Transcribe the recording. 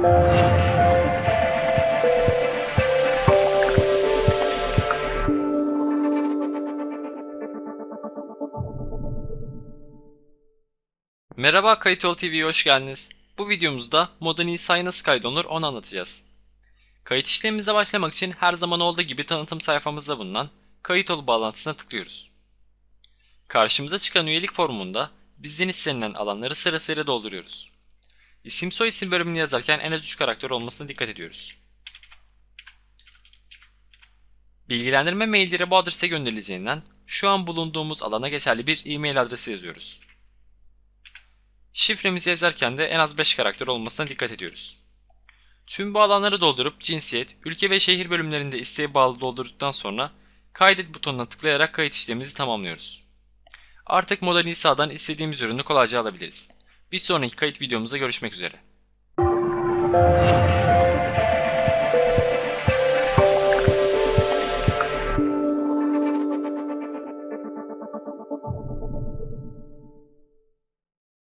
Merhaba Kayıt Yol TV'ye hoş geldiniz. Bu videomuzda Modern Nisa'yı nasıl kaydolunur onu anlatacağız. Kayıt işlemimize başlamak için her zaman olduğu gibi tanıtım sayfamızda bulunan Kayıt Ol bağlantısına tıklıyoruz. Karşımıza çıkan üyelik formunda bizden istenilen alanları sırasıyla dolduruyoruz. İsim soy isim bölümünü yazarken en az 3 karakter olmasına dikkat ediyoruz. Bilgilendirme mailleri bu adrese gönderileceğinden şu an bulunduğumuz alana geçerli bir e-mail adresi yazıyoruz. Şifremizi yazarken de en az 5 karakter olmasına dikkat ediyoruz. Tüm bu alanları doldurup cinsiyet, ülke ve şehir bölümlerinde isteğe bağlı doldurduktan sonra kaydet butonuna tıklayarak kayıt işlemimizi tamamlıyoruz. Artık Modern İsa'dan istediğimiz ürünü kolayca alabiliriz. Bir sonraki kayıt videomuzda görüşmek üzere.